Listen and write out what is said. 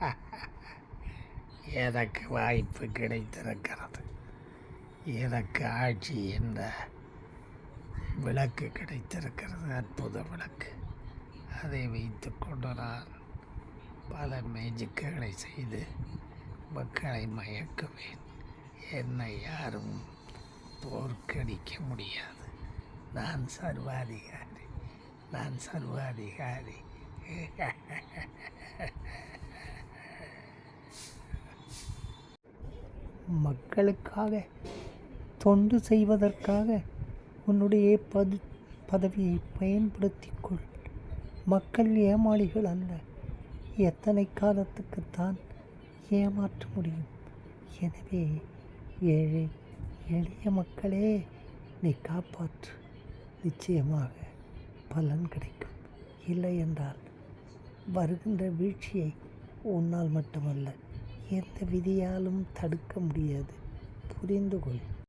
எனக்கு வாய்ப்பு கிடைத்திருக்கிறது? எனக்கு ஆட்சி என்ற விளக்கு கிடைத்திருக்கிறது? அற்புத விளக்கு. அதை வைத்துக்கொண்டு நான் பல மேஜிக்குகளை செய்து மக்களை மயக்குவேன். என்னை யாரும் தோற்கடிக்க முடியாது. நான் சர்வாதிகாரி. நான் சர்வாதிகாரி. மக்களுக்காக தொண்டு செய்வதற்காக உன்னுடைய பது பதவியை பயன்படுத்தி கொள் மக்கள் ஏமாளிகள் அல்ல. எத்தனை காலத்துக்குத்தான் ஏமாற்ற முடியும்? எனவே ஏழை எளிய மக்களே நீ காப்பாற்று. நிச்சயமாக பலன் கிடைக்கும். இல்லை என்றால் வருகின்ற வீழ்ச்சியை உன்னால் மட்டுமல்ல எந்த விதியாலும் தடுக்க முடியாது. புரிந்து கொள்